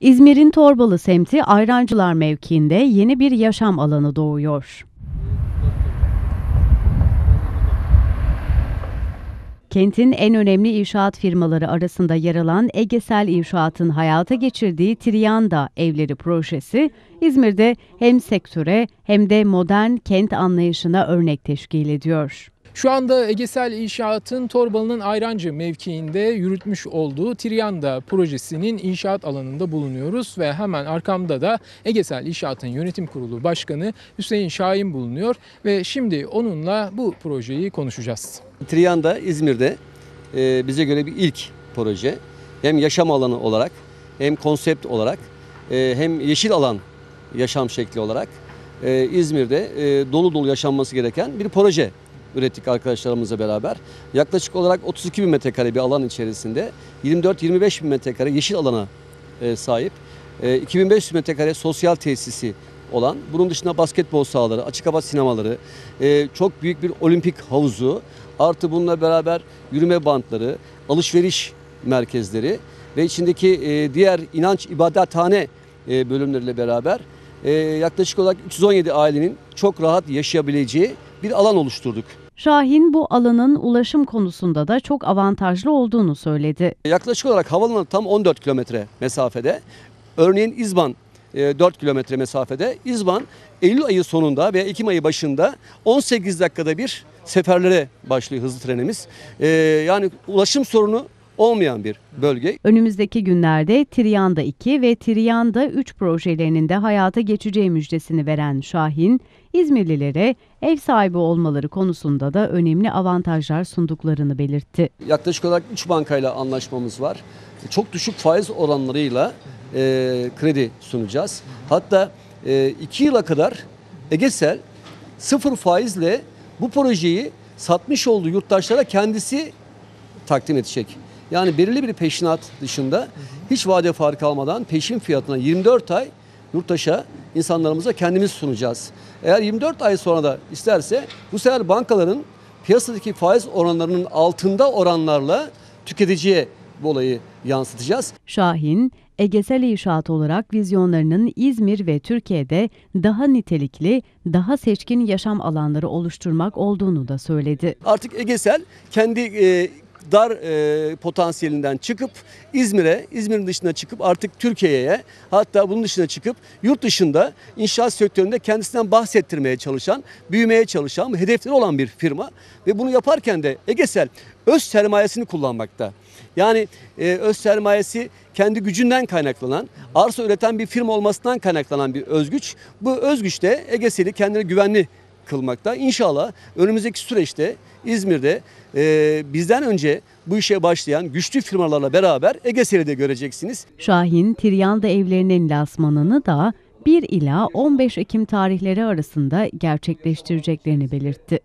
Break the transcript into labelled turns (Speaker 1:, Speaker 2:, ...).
Speaker 1: İzmir'in Torbalı semti Ayrancılar mevkiinde yeni bir yaşam alanı doğuyor. Kentin en önemli inşaat firmaları arasında yer alan Egesel İnşaat'ın hayata geçirdiği Triyanda Evleri projesi, İzmir'de hem sektöre hem de modern kent anlayışına örnek teşkil ediyor.
Speaker 2: Şu anda Egesel İnşaat'ın Torbalı'nın Ayrancı mevkiinde yürütmüş olduğu Tiryanda projesinin inşaat alanında bulunuyoruz ve hemen arkamda da Egesel İnşaat'ın yönetim kurulu başkanı Hüseyin Şahin bulunuyor ve şimdi onunla bu projeyi konuşacağız.
Speaker 3: Triyanda İzmir'de e, bize göre bir ilk proje. Hem yaşam alanı olarak hem konsept olarak e, hem yeşil alan yaşam şekli olarak e, İzmir'de dolu dolu yaşanması gereken bir proje ürettik arkadaşlarımızla beraber. Yaklaşık olarak 32 bin metrekare bir alan içerisinde 24-25 bin metrekare yeşil alana e, sahip. E, 2500 metrekare sosyal tesisi olan, bunun dışında basketbol sahaları, açık hava sinemaları, e, çok büyük bir olimpik havuzu, artı bununla beraber yürüme bantları, alışveriş merkezleri ve içindeki e, diğer inanç ibadethane e, bölümleriyle beraber e, yaklaşık olarak 317 ailenin çok rahat yaşayabileceği bir alan oluşturduk.
Speaker 1: Şahin bu alanın ulaşım konusunda da çok avantajlı olduğunu söyledi.
Speaker 3: Yaklaşık olarak havaalanı tam 14 kilometre mesafede. Örneğin İzban e, 4 kilometre mesafede. İzban Eylül ayı sonunda ve Ekim ayı başında 18 dakikada bir seferlere başlıyor hızlı trenimiz. E, yani ulaşım sorunu olmayan bir bölge.
Speaker 1: Önümüzdeki günlerde Triyanda 2 ve Triyanda 3 projelerinin de hayata geçeceği müjdesini veren Şahin, İzmirlilere ev sahibi olmaları konusunda da önemli avantajlar sunduklarını belirtti.
Speaker 3: Yaklaşık olarak 3 bankayla anlaşmamız var. Çok düşük faiz oranlarıyla e, kredi sunacağız. Hatta 2 yıla kadar Egesel sıfır faizle bu projeyi satmış olduğu yurttaşlara kendisi takdim edecek. Yani belirli bir peşinat dışında hiç vade farkı almadan peşin fiyatına 24 ay yurttaşa, insanlarımıza kendimiz sunacağız. Eğer 24 ay sonra da isterse bu sefer bankaların piyasadaki faiz oranlarının altında oranlarla tüketiciye bu olayı yansıtacağız.
Speaker 1: Şahin, Egesel İnşaat olarak vizyonlarının İzmir ve Türkiye'de daha nitelikli, daha seçkin yaşam alanları oluşturmak olduğunu da söyledi.
Speaker 3: Artık Egesel kendi e, dar e, potansiyelinden çıkıp İzmir'e, İzmir'in dışına çıkıp artık Türkiye'ye hatta bunun dışına çıkıp yurt dışında inşaat sektöründe kendisinden bahsettirmeye çalışan, büyümeye çalışan, hedefleri olan bir firma ve bunu yaparken de Egesel öz sermayesini kullanmakta. Yani e, öz sermayesi kendi gücünden kaynaklanan, arsa üreten bir firma olmasından kaynaklanan bir özgüç. Bu özgüç de Egesel'i kendine güvenli kılmakta. İnşallah önümüzdeki süreçte İzmir'de e, bizden önce bu işe başlayan güçlü firmalarla beraber Ege Seri'de göreceksiniz.
Speaker 1: Şahin, Tiryanda evlerinin lansmanını da 1 ila 15 Ekim tarihleri arasında gerçekleştireceklerini belirtti.